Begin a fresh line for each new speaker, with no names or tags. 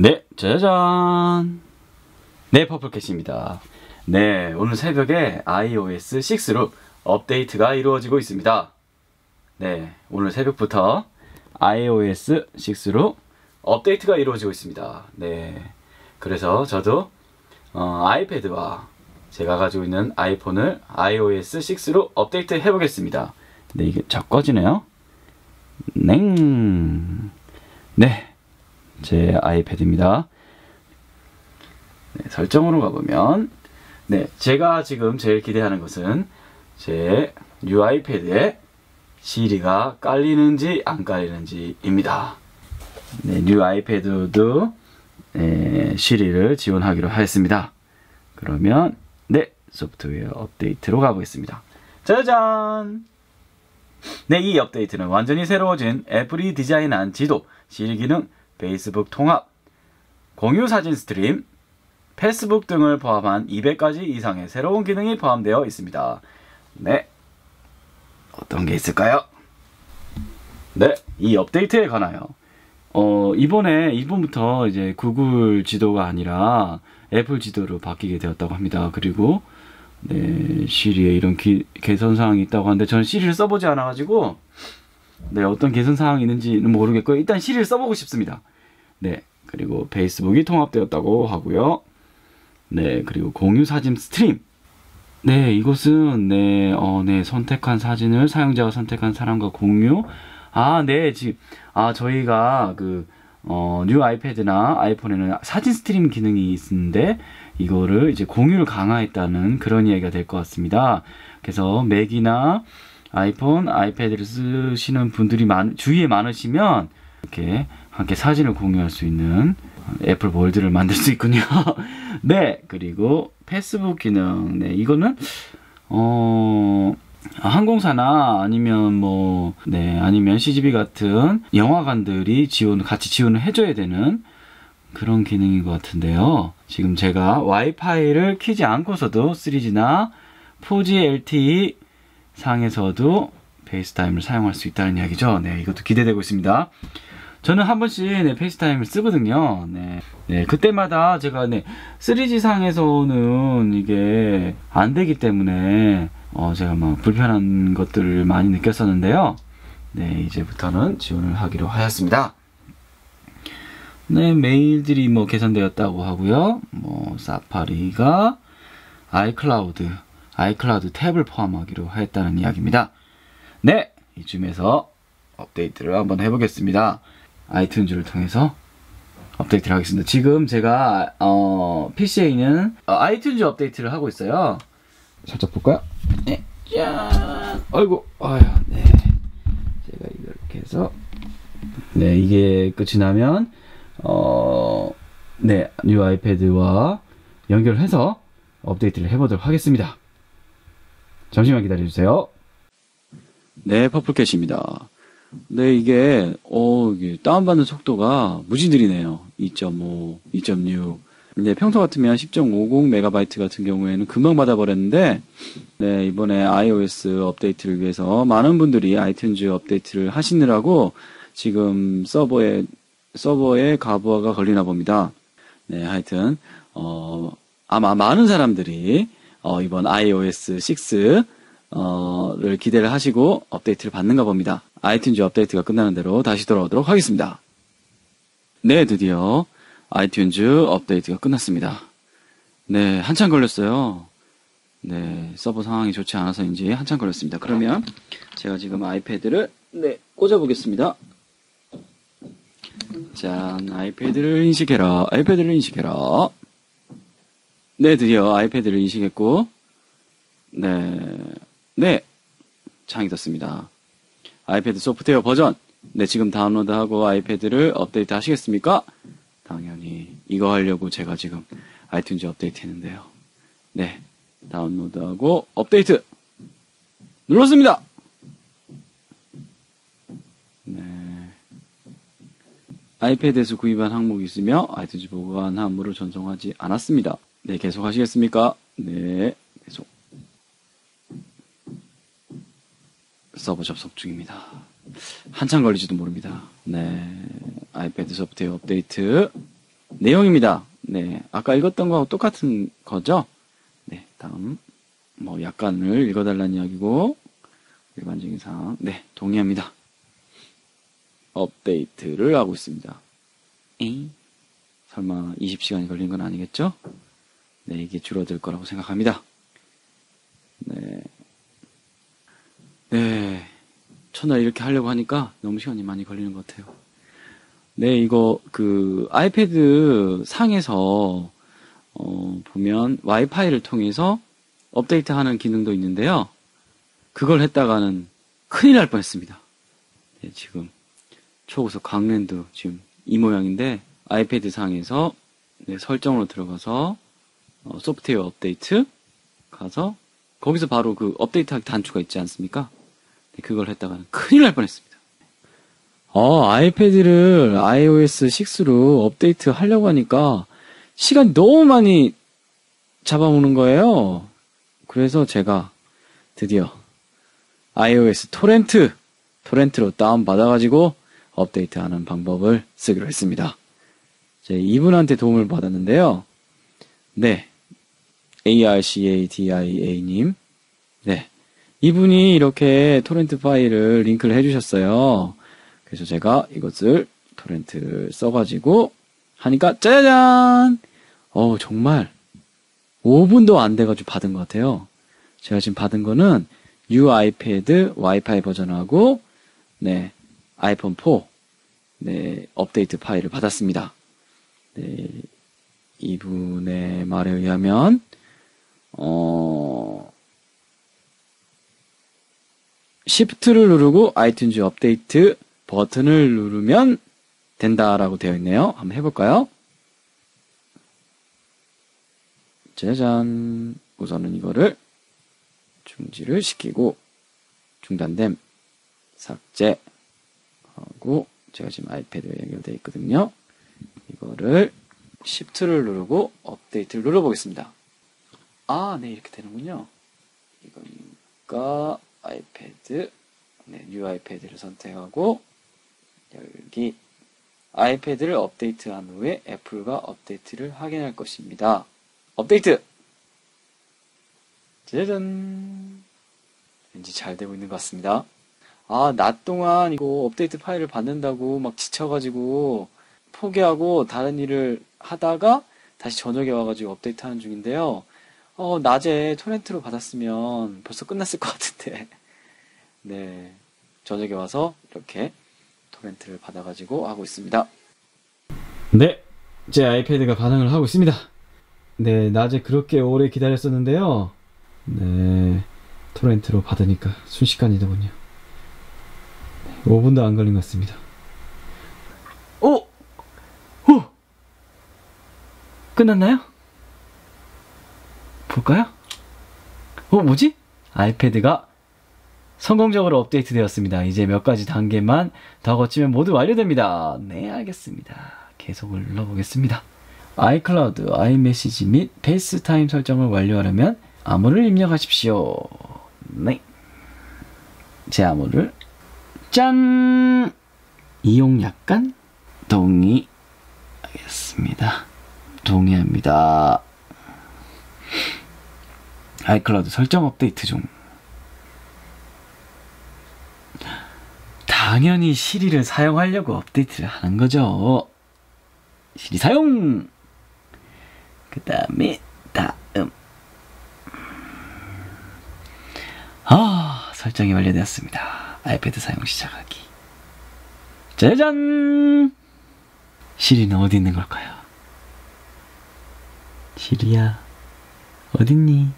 네, 짜잔. 네, 퍼플캐시입니다. 네, 오늘 새벽에 iOS 6로 업데이트가 이루어지고 있습니다. 네, 오늘 새벽부터 iOS 6로 업데이트가 이루어지고 있습니다. 네, 그래서 저도 어, 아이패드와 제가 가지고 있는 아이폰을 iOS 6로 업데이트 해보겠습니다. 네, 이게 자 꺼지네요. 냉. 네, 제 아이패드입니다. 네, 설정으로 가보면 네, 제가 지금 제일 기대하는 것은 제 뉴아이패드에 시리가 깔리는지 안 깔리는지입니다. 네, 뉴 아이패드도 네, 시리를 지원하기로 하였습니다. 그러면 네, 소프트웨어 업데이트로 가보겠습니다. 짜잔! 네, 이 업데이트는 완전히 새로워진 애플이 디자인한 지도, 시리 기능, 페이스북 통합, 공유 사진 스트림, 페이스북 등을 포함한 200가지 이상의 새로운 기능이 포함되어 있습니다. 네. 어떤 게 있을까요? 네, 이 업데이트에 관하여 어, 이번에 이번부터 이제 구글 지도가 아니라 애플 지도로 바뀌게 되었다고 합니다. 그리고 네, 시리에 이런 기, 개선 사항이 있다고 하는데 저는 시리를 써보지 않아 가지고 네, 어떤 개선 사항이 있는지는 모르겠고요. 일단 시리를 써보고 싶습니다. 네, 그리고 페이스북이 통합되었다고 하고요. 네, 그리고 공유 사진 스트림. 네, 이것은 네, 어, 네, 선택한 사진을 사용자가 선택한 사람과 공유. 아, 네, 지금 아, 저희가 그 어, 뉴 아이패드나 아이폰에는 사진 스트림 기능이 있는데 이거를 이제 공유를 강화했다는 그런 이야기가 될 것 같습니다. 그래서 맥이나 아이폰, 아이패드를 쓰시는 분들이 많, 주위에 많으시면 이렇게 함께 사진을 공유할 수 있는 애플 월드를 만들 수 있군요. 네, 그리고 페이스북 기능. 네, 이거는 어 항공사나 아니면 뭐, 네, 아니면 CGV 같은 영화관들이 지원, 같이 지원을 해 줘야 되는 그런 기능인 것 같은데요. 지금 제가 와이파이를 키지 않고서도 3G나 4G LTE 상에서도 페이스타임을 사용할 수 있다는 이야기죠. 네, 이것도 기대되고 있습니다. 저는 한 번씩 네, 페이스타임을 쓰거든요. 네. 네, 그때마다 제가 네, 3G 상에서는 이게 안 되기 때문에 어, 제가 막 불편한 것들을 많이 느꼈었는데요. 네, 이제부터는 지원을 하기로 하였습니다. 네, 메일들이 뭐 개선되었다고 하고요. 뭐 사파리가 아이클라우드, 아이클라우드 탭을 포함하기로 하였다는 이야기입니다. 네, 이쯤에서 업데이트를 한번 해보겠습니다. 아이튠즈를 통해서 업데이트를 하겠습니다. 지금 제가 어, PC에 있는 어, 아이튠즈 업데이트를 하고 있어요. 살짝 볼까요? 네, 짠! 아이고, 아유, 네. 제가 이렇게 해서 네, 이게 끝이 나면 어, 네, 뉴 아이패드와 연결해서 업데이트를 해보도록 하겠습니다. 잠시만 기다려주세요. 네, 퍼플캣입니다. 네, 이게, 어, 이게 다운받는 속도가 무지 느리네요. 2.5, 2.6. 네, 평소 같으면 10.50MB 같은 경우에는 금방 받아버렸는데, 네, 이번에 iOS 업데이트를 위해서 많은 분들이 아이튠즈 업데이트를 하시느라고 지금 서버에, 서버에 가부하가 걸리나 봅니다. 네, 하여튼, 어, 아마 많은 사람들이, 어, 이번 iOS 6, 어,를 기대를 하시고 업데이트를 받는가 봅니다. 아이튠즈 업데이트가 끝나는 대로 다시 돌아오도록 하겠습니다. 네, 드디어 아이튠즈 업데이트가 끝났습니다. 네, 한참 걸렸어요. 네, 서버 상황이 좋지 않아서인지 한참 걸렸습니다. 그러면 제가 지금 아이패드를 네, 꽂아보겠습니다. 짠, 아이패드를 인식해라. 아이패드를 인식해라. 네, 드디어 아이패드를 인식했고, 네, 네, 창이 떴습니다. 아이패드 소프트웨어 버전. 네, 지금 다운로드하고 아이패드를 업데이트 하시겠습니까? 당연히 이거 하려고 제가 지금 아이튠즈 업데이트 했는데요. 네, 다운로드하고 업데이트 눌렀습니다. 네. 아이패드에서 구입한 항목이 있으며 아이튠즈 보관 함으로 전송하지 않았습니다. 네, 계속 하시겠습니까? 네, 계속. 서버 접속 중입니다. 한참 걸리지도 모릅니다. 네. 아이패드 소프트웨어 업데이트. 내용입니다. 네, 아까 읽었던 거하고 똑같은 거죠? 네, 다음 뭐 약간을 읽어달라는 이야기고 일반적인 사항. 네, 동의합니다. 업데이트를 하고 있습니다. 에이? 설마 20시간이 걸린 건 아니겠죠? 네, 이게 줄어들 거라고 생각합니다. 네. 네. 첫날 이렇게 하려고 하니까 너무 시간이 많이 걸리는 것 같아요. 네, 이거 그 아이패드 상에서 어, 보면 와이파이를 통해서 업데이트하는 기능도 있는데요. 그걸 했다가는 큰일 날 뻔했습니다. 네, 지금 초고속 강랜드 지금 이 모양인데 아이패드 상에서 네, 설정으로 들어가서 어, 소프트웨어 업데이트 가서 거기서 바로 그 업데이트하기 단추가 있지 않습니까? 네, 그걸 했다가는 큰일 날 뻔했습니다. 어, 아이패드를 iOS 6로 업데이트 하려고 하니까 시간이 너무 많이 잡아먹는 거예요. 그래서 제가 드디어 iOS 토렌트, 토렌트로 다운받아가지고 업데이트하는 방법을 쓰기로 했습니다. 제 이분한테 도움을 받았는데요. 네. ARCADIA님. 네. 이분이 이렇게 토렌트 파일을 링크를 해주셨어요. 그래서 제가 이것을 토렌트를 써가지고 하니까 짜잔! 어 정말 5분도 안 돼가지고 받은 것 같아요. 제가 지금 받은 거는 U 아이패드 와이파이 버전하고 네 아이폰 4 네, 업데이트 파일을 받았습니다. 네, 이분의 말에 의하면 어 시프트를 누르고 아이튠즈 업데이트 버튼을 누르면 된다라고 되어 있네요. 한번 해볼까요? 짜잔. 우선은 이거를 중지를 시키고 중단됨 삭제 하고 제가 지금 아이패드에 연결되어 있거든요. 이거를 Shift를 누르고 업데이트를 눌러보겠습니다. 아, 네, 이렇게 되는군요. 이거니까 아이패드, 네, 뉴 아이패드를 선택하고 열기 아이패드를 업데이트한 후에 애플과 업데이트를 확인할 것입니다. 업데이트! 짜잔! 왠지 잘 되고 있는 것 같습니다. 아, 낮 동안 이거 업데이트 파일을 받는다고 막 지쳐가지고 포기하고 다른 일을 하다가 다시 저녁에 와가지고 업데이트 하는 중인데요. 어, 낮에 토렌트로 받았으면 벌써 끝났을 것 같은데. 네. 저녁에 와서 이렇게 토렌트를 받아가지고 하고 있습니다. 네. 제 아이패드가 반응을 하고 있습니다. 네. 낮에 그렇게 오래 기다렸었는데요. 네. 토렌트로 받으니까 순식간이더군요. 5분도 안 걸린 것 같습니다. 오! 오! 끝났나요? 볼까요? 어, 뭐지? 아이패드가 성공적으로 업데이트 되었습니다. 이제 몇 가지 단계만 더 거치면 모두 완료됩니다. 네, 알겠습니다. 계속을 눌러보겠습니다. 아이클라우드, 아이메시지 및 페이스타임 설정을 완료하려면 암호를 입력하십시오. 네. 제 암호를 짠! 이용 약간 동의하겠습니다. 동의합니다. 아이클라우드 설정 업데이트 중. 당연히 시리를 사용하려고 업데이트를 하는 거죠. 시리 사용! 그 다음에 다음. 아, 설정이 완료되었습니다. 아이패드 사용 시작하기. 짜잔! 시리는 어디 있는 걸까요? 시리야, 어딨니?